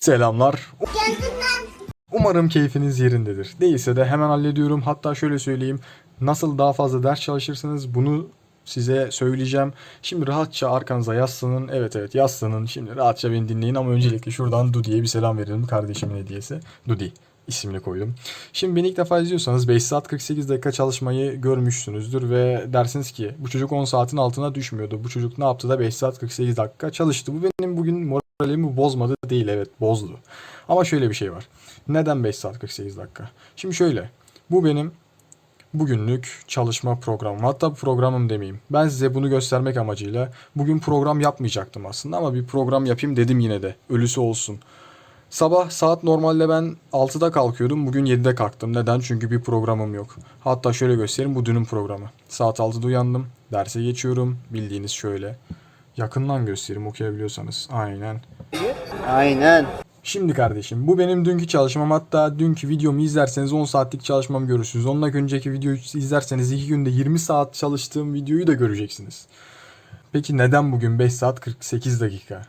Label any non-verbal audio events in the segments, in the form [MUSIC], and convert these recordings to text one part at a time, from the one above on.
Selamlar. Umarım keyfiniz yerindedir. Değilse de hemen hallediyorum. Hatta şöyle söyleyeyim. Nasıl daha fazla ders çalışırsınız bunu size söyleyeceğim. Şimdi rahatça arkanıza yaslanın. Evet evet yaslanın. Şimdi rahatça beni dinleyin ama öncelikle şuradan Dudi'ye bir selam verelim. Kardeşimin hediyesi. Dudi ismini koydum. Şimdi beni ilk defa izliyorsanız 5 saat 48 dakika çalışmayı görmüşsünüzdür ve dersiniz ki bu çocuk 10 saatin altına düşmüyordu. Bu çocuk ne yaptı da 5 saat 48 dakika çalıştı. Bu benim bugün moralimi bozmadı değil evet bozdu. Ama şöyle bir şey var. Neden 5 saat 48 dakika? Şimdi şöyle. Bu benim bugünlük çalışma programım. Hatta programım demeyeyim. Ben size bunu göstermek amacıyla bugün program yapmayacaktım aslında ama bir program yapayım dedim yine de. Ölüsü olsun. Sabah saat normalde ben 6'da kalkıyordum. Bugün 7'de kalktım. Neden? Çünkü bir programım yok. Hatta şöyle göstereyim. Bu dünün programı. Saat 6'da uyandım. Derse geçiyorum. Bildiğiniz şöyle. Yakından göstereyim okuyabiliyorsanız. Aynen. Aynen. Şimdi kardeşim bu benim dünkü çalışmam hatta dünkü videomu izlerseniz 10 saatlik çalışmamı görürsünüz. Ondan önceki videoyu izlerseniz 2 günde 20 saat çalıştığım videoyu da göreceksiniz. Peki neden bugün 5 saat 48 dakika?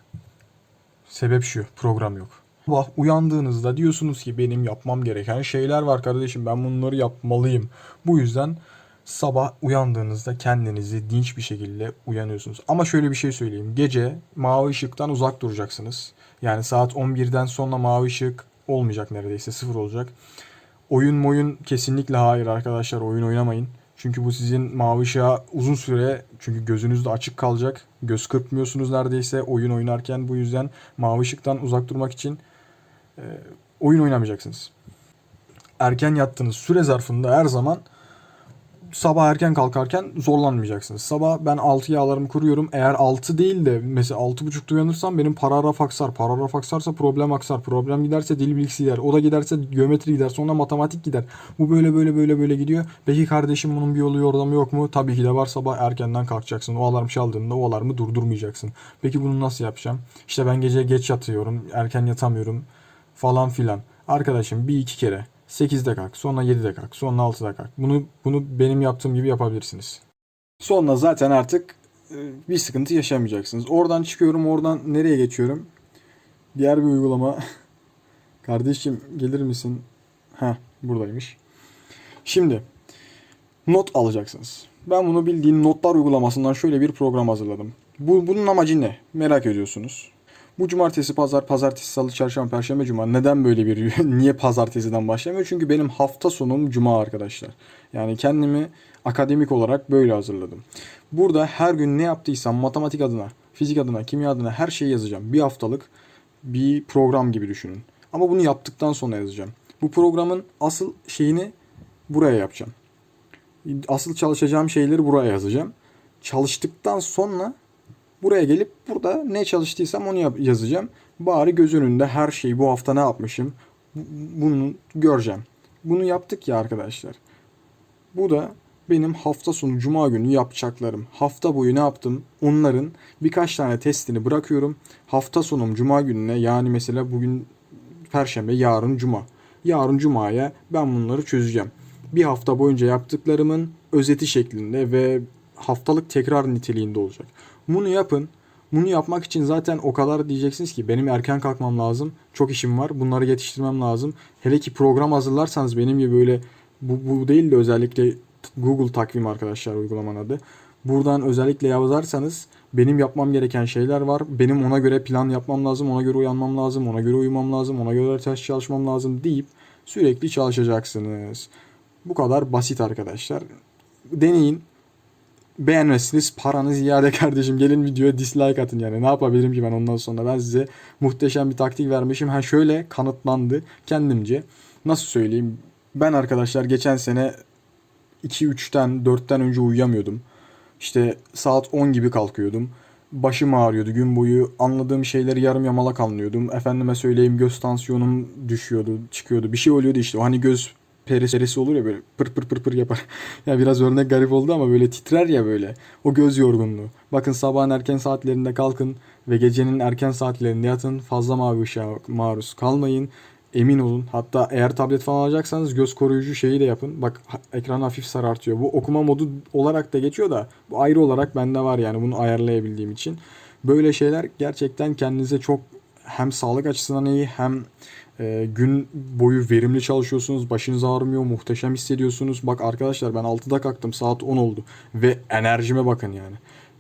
Sebep şu program yok. Sabah uyandığınızda diyorsunuz ki benim yapmam gereken şeyler var kardeşim ben bunları yapmalıyım. Bu yüzden sabah uyandığınızda kendinizi dinç bir şekilde uyanıyorsunuz. Ama şöyle bir şey söyleyeyim. Gece mavi ışıktan uzak duracaksınız. Yani saat 11'den sonra mavi ışık olmayacak neredeyse sıfır olacak. Oyun moyun kesinlikle hayır arkadaşlar oyun oynamayın. Çünkü bu sizin mavi ışığa uzun süre çünkü gözünüz de açık kalacak. Göz kırpmıyorsunuz neredeyse oyun oynarken bu yüzden mavi ışıktan uzak durmak için e, oyun oynamayacaksınız. Erken yattığınız süre zarfında her zaman sabah erken kalkarken zorlanmayacaksınız. Sabah ben 6'ya alarm kuruyorum. Eğer 6 değil de mesela 6.30'da uyanırsam benim paragraf aksar. Paragraf aksarsa problem aksar. Problem giderse dil bilgisi gider. O da giderse geometri gider. Sonra matematik gider. Bu böyle böyle böyle böyle gidiyor. Peki kardeşim bunun bir yolu yordamı yok mu? Tabii ki de var. Sabah erkenden kalkacaksın. O alarm çaldığında o alarmı durdurmayacaksın. Peki bunu nasıl yapacağım? İşte ben gece geç yatıyorum. Erken yatamıyorum. Falan filan. Arkadaşım bir iki kere 8'de kalk, sonra 7'de kalk, sonra 6'da kalk. Bunu bunu benim yaptığım gibi yapabilirsiniz. Sonra zaten artık e, bir sıkıntı yaşamayacaksınız. Oradan çıkıyorum, oradan nereye geçiyorum? Diğer bir uygulama. [LAUGHS] Kardeşim gelir misin? Ha, buradaymış. Şimdi not alacaksınız. Ben bunu bildiğin notlar uygulamasından şöyle bir program hazırladım. Bu bunun amacı ne? Merak ediyorsunuz. Bu cumartesi, pazar, pazartesi, salı, çarşamba, perşembe, cuma. Neden böyle bir [LAUGHS] niye pazartesiden başlamıyor? Çünkü benim hafta sonum cuma arkadaşlar. Yani kendimi akademik olarak böyle hazırladım. Burada her gün ne yaptıysam matematik adına, fizik adına, kimya adına her şeyi yazacağım. Bir haftalık bir program gibi düşünün. Ama bunu yaptıktan sonra yazacağım. Bu programın asıl şeyini buraya yapacağım. Asıl çalışacağım şeyleri buraya yazacağım. Çalıştıktan sonra Buraya gelip burada ne çalıştıysam onu yazacağım. Bari göz önünde her şeyi bu hafta ne yapmışım bu- bunu göreceğim. Bunu yaptık ya arkadaşlar. Bu da benim hafta sonu cuma günü yapacaklarım. Hafta boyu ne yaptım? Onların birkaç tane testini bırakıyorum. Hafta sonum cuma gününe yani mesela bugün perşembe yarın cuma. Yarın cumaya ben bunları çözeceğim. Bir hafta boyunca yaptıklarımın özeti şeklinde ve haftalık tekrar niteliğinde olacak. Bunu yapın. Bunu yapmak için zaten o kadar diyeceksiniz ki benim erken kalkmam lazım. Çok işim var. Bunları yetiştirmem lazım. Hele ki program hazırlarsanız benim gibi böyle bu, bu değil de özellikle Google takvim arkadaşlar uygulamanın adı. Buradan özellikle yazarsanız benim yapmam gereken şeyler var. Benim ona göre plan yapmam lazım. Ona göre uyanmam lazım. Ona göre uyumam lazım. Ona göre ters çalışmam lazım deyip sürekli çalışacaksınız. Bu kadar basit arkadaşlar. Deneyin beğenmezsiniz. Paranız iade [LAUGHS] kardeşim gelin videoya dislike atın yani. Ne yapabilirim ki ben ondan sonra? Ben size muhteşem bir taktik vermişim. Ha şöyle kanıtlandı kendimce. Nasıl söyleyeyim? Ben arkadaşlar geçen sene 2-3'ten 4'ten önce uyuyamıyordum. İşte saat 10 gibi kalkıyordum. Başım ağrıyordu gün boyu. Anladığım şeyleri yarım yamalak anlıyordum. Efendime söyleyeyim göz tansiyonum düşüyordu çıkıyordu. Bir şey oluyordu işte. O hani göz perisi perisi olur ya böyle pır pır pır pır yapar. [LAUGHS] ya biraz örnek garip oldu ama böyle titrer ya böyle. O göz yorgunluğu. Bakın sabahın erken saatlerinde kalkın ve gecenin erken saatlerinde yatın. Fazla mavi ışığa maruz kalmayın. Emin olun. Hatta eğer tablet falan alacaksanız göz koruyucu şeyi de yapın. Bak ekran hafif sarartıyor. Bu okuma modu olarak da geçiyor da bu ayrı olarak bende var yani bunu ayarlayabildiğim için. Böyle şeyler gerçekten kendinize çok hem sağlık açısından iyi hem e, gün boyu verimli çalışıyorsunuz. Başınız ağrımıyor. Muhteşem hissediyorsunuz. Bak arkadaşlar ben 6'da kalktım. Saat 10 oldu. Ve enerjime bakın yani.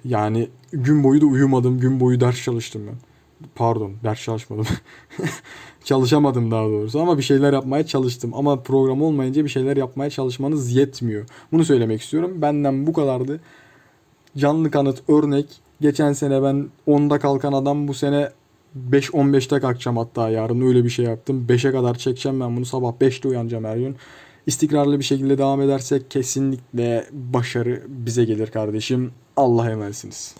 Yani gün boyu da uyumadım. Gün boyu ders çalıştım ben. Pardon ders çalışmadım. [LAUGHS] Çalışamadım daha doğrusu ama bir şeyler yapmaya çalıştım. Ama program olmayınca bir şeyler yapmaya çalışmanız yetmiyor. Bunu söylemek istiyorum. Benden bu kadardı. Canlı kanıt örnek. Geçen sene ben 10'da kalkan adam bu sene 5-15'te kalkacağım hatta yarın öyle bir şey yaptım. 5'e kadar çekeceğim ben bunu sabah 5'te uyanacağım her gün. İstikrarlı bir şekilde devam edersek kesinlikle başarı bize gelir kardeşim. Allah'a emanetsiniz.